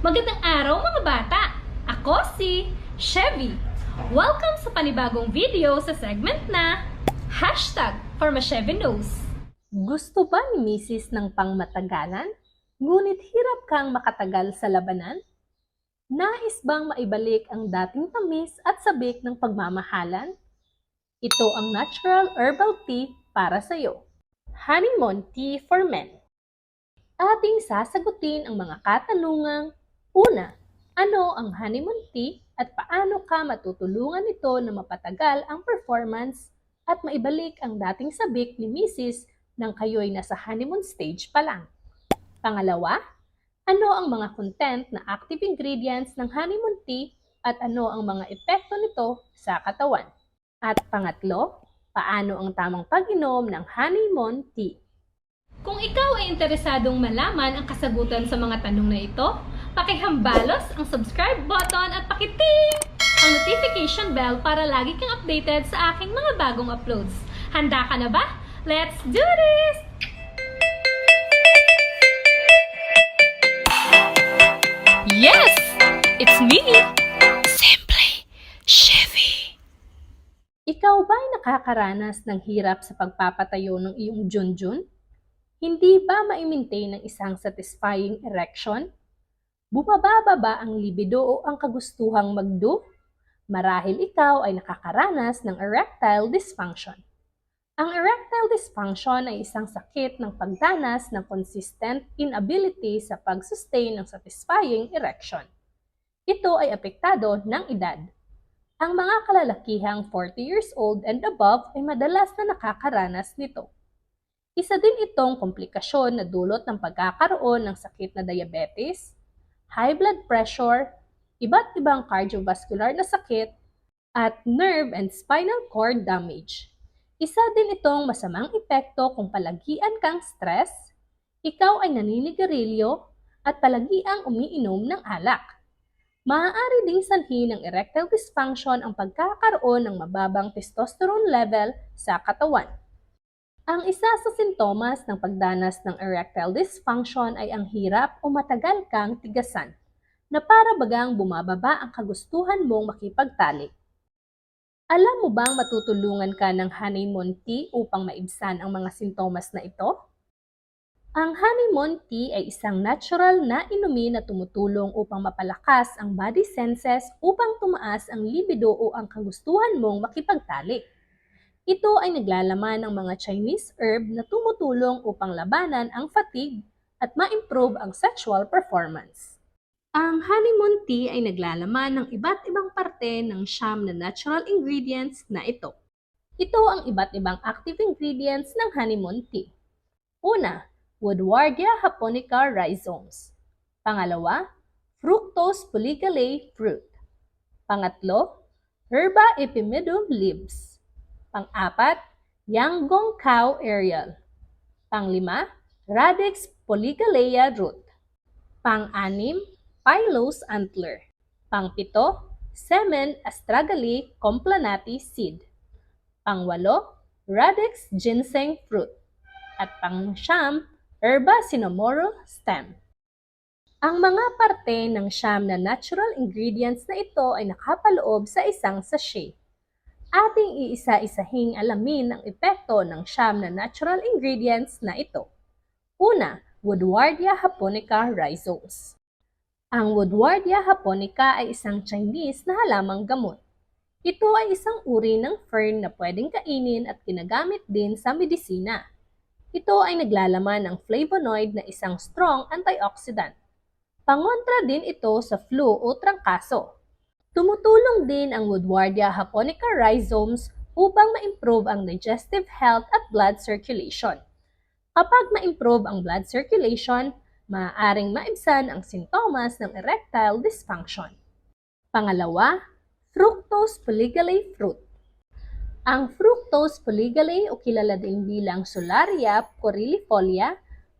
Magandang araw mga bata! Ako si Chevy. Welcome sa panibagong video sa segment na Hashtag for Knows. Gusto ba ni Mrs. ng pangmatagalan? Ngunit hirap kang makatagal sa labanan? Nais bang maibalik ang dating tamis at sabik ng pagmamahalan? Ito ang natural herbal tea para sa iyo. Honeymoon Tea for Men. Ating sasagutin ang mga katanungang Una, ano ang honeymoon tea at paano ka matutulungan nito na mapatagal ang performance at maibalik ang dating sabik ni Mrs. nang kayo'y nasa honeymoon stage pa lang? Pangalawa, ano ang mga content na active ingredients ng honeymoon tea at ano ang mga epekto nito sa katawan? At pangatlo, paano ang tamang pag-inom ng honeymoon tea? Kung ikaw ay interesadong malaman ang kasagutan sa mga tanong na ito, pakihambalos ang subscribe button at pakiting ang notification bell para lagi kang updated sa aking mga bagong uploads. Handa ka na ba? Let's do this! Yes! It's me! Simply Chevy. Ikaw ba'y nakakaranas ng hirap sa pagpapatayo ng iyong junjun? Hindi ba ma-maintain ng isang satisfying erection? Bumababa ba ang libido o ang kagustuhang magdo? Marahil ikaw ay nakakaranas ng erectile dysfunction. Ang erectile dysfunction ay isang sakit ng pagdanas ng consistent inability sa pag-sustain ng satisfying erection. Ito ay apektado ng edad. Ang mga kalalakihang 40 years old and above ay madalas na nakakaranas nito. Isa din itong komplikasyon na dulot ng pagkakaroon ng sakit na diabetes, high blood pressure, iba't ibang cardiovascular na sakit, at nerve and spinal cord damage. Isa din itong masamang epekto kung palagian kang stress, ikaw ay naninigarilyo, at palagiang umiinom ng alak. Maaari ding sanhi ng erectile dysfunction ang pagkakaroon ng mababang testosterone level sa katawan. Ang isa sa sintomas ng pagdanas ng erectile dysfunction ay ang hirap o matagal kang tigasan, na para bagang bumababa ang kagustuhan mong makipagtalik. Alam mo bang matutulungan ka ng honeymoon tea upang maibsan ang mga sintomas na ito? Ang honeymoon tea ay isang natural na inumin na tumutulong upang mapalakas ang body senses upang tumaas ang libido o ang kagustuhan mong makipagtalik. Ito ay naglalaman ng mga Chinese herb na tumutulong upang labanan ang fatigue at ma-improve ang sexual performance. Ang honeymoon tea ay naglalaman ng iba't ibang parte ng siyam na natural ingredients na ito. Ito ang iba't ibang active ingredients ng honeymoon tea. Una, Woodwardia japonica rhizomes. Pangalawa, Fructose polygale fruit. Pangatlo, Herba epimedium leaves. Pang-apat, Yanggong cow aerial. Panglima, Radix polygalea root. Pang-anim, Pylos antler. Pangpito, Semen astragali complanati seed. Pangwalo, Radix ginseng fruit. At pangsyam, Herba cinnamoro stem. Ang mga parte ng siyam na natural ingredients na ito ay nakapaloob sa isang sachet. Ating iisa-isahing alamin ang epekto ng siyam na natural ingredients na ito. Una, Woodwardia japonica rhizomes. Ang Woodwardia japonica ay isang Chinese na halamang gamot. Ito ay isang uri ng fern na pwedeng kainin at ginagamit din sa medisina. Ito ay naglalaman ng flavonoid na isang strong antioxidant. Pangontra din ito sa flu o trangkaso. Tumutulong din ang Woodwardia japonica rhizomes upang ma-improve ang digestive health at blood circulation. Kapag ma-improve ang blood circulation, maaaring maibsan ang sintomas ng erectile dysfunction. Pangalawa, fructose polygale fruit. Ang fructose polygale o kilala din bilang Solaria coryllifolia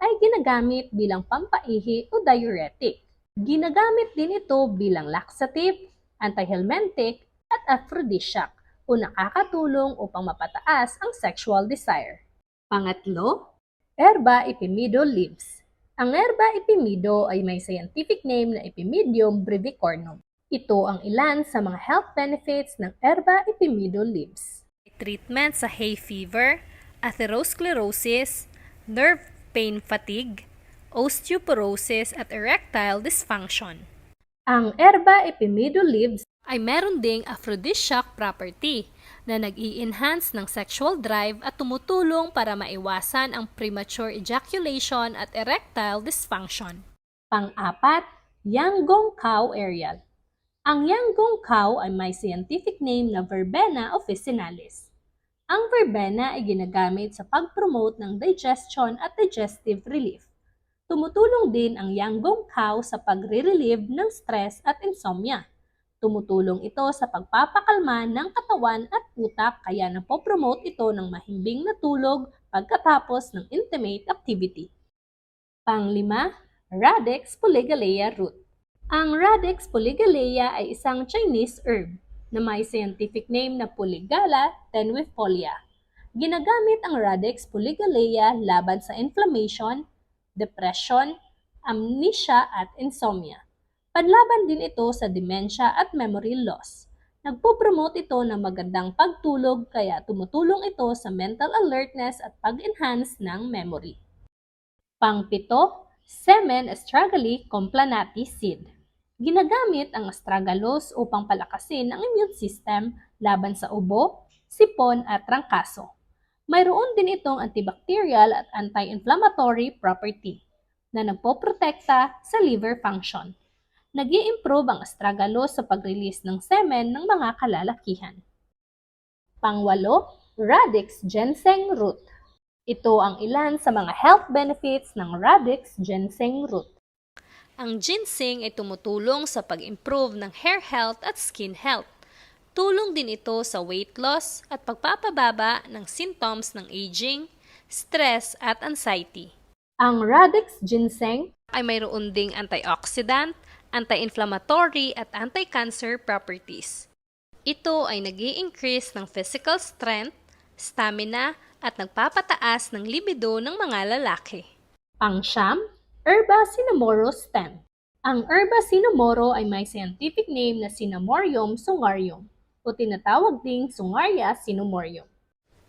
ay ginagamit bilang pampaihi o diuretic. Ginagamit din ito bilang laxative, antihelmintic, at aphrodisiac o nakakatulong upang mapataas ang sexual desire. Pangatlo, Herba epimido leaves. Ang herba epimido ay may scientific name na Epimedium brevicornum. Ito ang ilan sa mga health benefits ng herba epimido leaves. Treatment sa hay fever, atherosclerosis, nerve pain fatigue, osteoporosis at erectile dysfunction. Ang herba epimido leaves ay meron ding aphrodisiac property na nag-i-enhance ng sexual drive at tumutulong para maiwasan ang premature ejaculation at erectile dysfunction. Pang-apat, Yanggong cow aerial. Ang Yanggong cow ay may scientific name na Verbena officinalis. Ang verbena ay ginagamit sa pag-promote ng digestion at digestive relief. Tumutulong din ang Yanggong cow sa pagre-relieve ng stress at insomnia. Tumutulong ito sa pagpapakalma ng katawan at utak kaya napopromote ito ng mahimbing na tulog pagkatapos ng intimate activity. Panglima, Radix polygalea root. Ang Radix polygalea ay isang Chinese herb na may scientific name na Polygala tenuifolia. Ginagamit ang Radix polygalea laban sa inflammation, depression, amnesia at insomnia. Panlaban din ito sa dementia at memory loss. Nagpo-promote ito ng magandang pagtulog kaya tumutulong ito sa mental alertness at pag-enhance ng memory. Pangpito, Semen Astragali complanati seed. Ginagamit ang astragalus upang palakasin ang immune system laban sa ubo, sipon at trangkaso. Mayroon din itong antibacterial at anti-inflammatory property na nagpoprotekta sa liver function. nag improve ang astragalus sa pag-release ng semen ng mga kalalakihan. Pangwalo, Radix ginseng root. Ito ang ilan sa mga health benefits ng Radix ginseng root. Ang ginseng ay tumutulong sa pag-improve ng hair health at skin health. Tulong din ito sa weight loss at pagpapababa ng symptoms ng aging, stress at anxiety. Ang Radix ginseng Ay mayroon ding antioxidant, anti-inflammatory at anti-cancer properties. Ito ay nag increase ng physical strength, stamina at nagpapataas ng libido ng mga lalaki. Pangsyam, Herba cinnamoro stem. Ang Herba cinnamoro ay may scientific name na Cinnamorium sungarium o tinatawag ding Sungaria cinnamorium.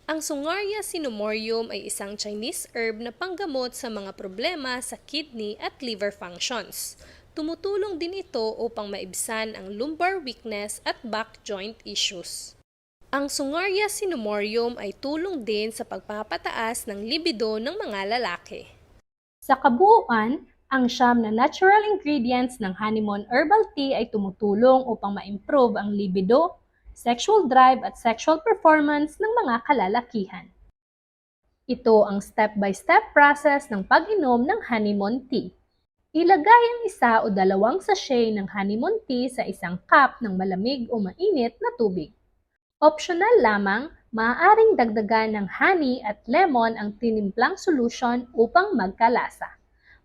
Ang Sungaria cinnamorium ay isang Chinese herb na panggamot sa mga problema sa kidney at liver functions. Tumutulong din ito upang maibsan ang lumbar weakness at back joint issues. Ang Sungaria cinnamorium ay tulong din sa pagpapataas ng libido ng mga lalaki. Sa kabuuan, ang siyam na natural ingredients ng honeymoon herbal tea ay tumutulong upang ma-improve ang libido, sexual drive at sexual performance ng mga kalalakihan. Ito ang step-by-step process ng pag-inom ng honeymoon tea. Ilagay ang isa o dalawang sachet ng honeymoon tea sa isang cup ng malamig o mainit na tubig. Optional lamang, maaaring dagdagan ng honey at lemon ang tinimplang solution upang magkalasa.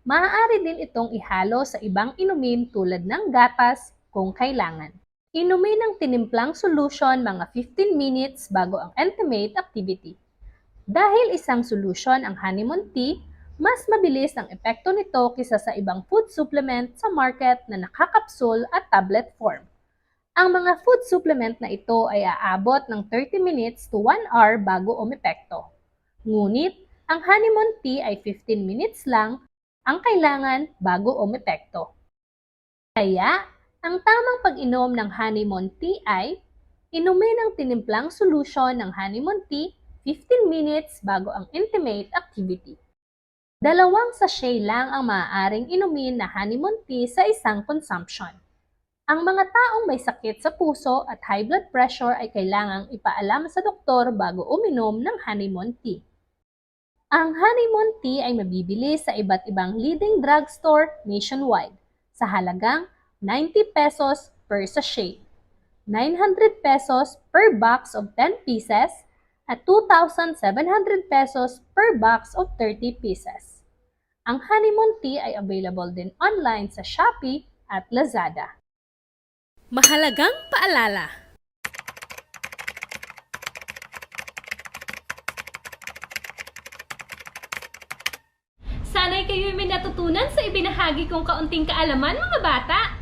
Maaari din itong ihalo sa ibang inumin tulad ng gatas kung kailangan. Inumin ang tinimplang solution mga 15 minutes bago ang intimate activity. Dahil isang solution ang honeymoon tea, mas mabilis ang epekto nito kisa sa ibang food supplement sa market na nakakapsul at tablet form. Ang mga food supplement na ito ay aabot ng 30 minutes to 1 hour bago umepekto. Ngunit, ang honeymoon tea ay 15 minutes lang ang kailangan bago umepekto. Kaya, ang tamang pag-inom ng honeymoon tea ay inumin ang tinimplang solusyon ng honeymoon tea 15 minutes bago ang intimate activity. Dalawang sachet lang ang maaaring inumin na honeymoon tea sa isang consumption. Ang mga taong may sakit sa puso at high blood pressure ay kailangang ipaalam sa doktor bago uminom ng honeymoon tea. Ang honeymoon tea ay mabibili sa iba't ibang leading drugstore nationwide sa halagang 90 pesos per sachet, 900 pesos per box of 10 pieces, at 2,700 pesos per box of 30 pieces. Ang honeymoon tea ay available din online sa Shopee at Lazada. Mahalagang paalala! Sana'y kayo may natutunan sa ibinahagi kong kaunting kaalaman mga bata.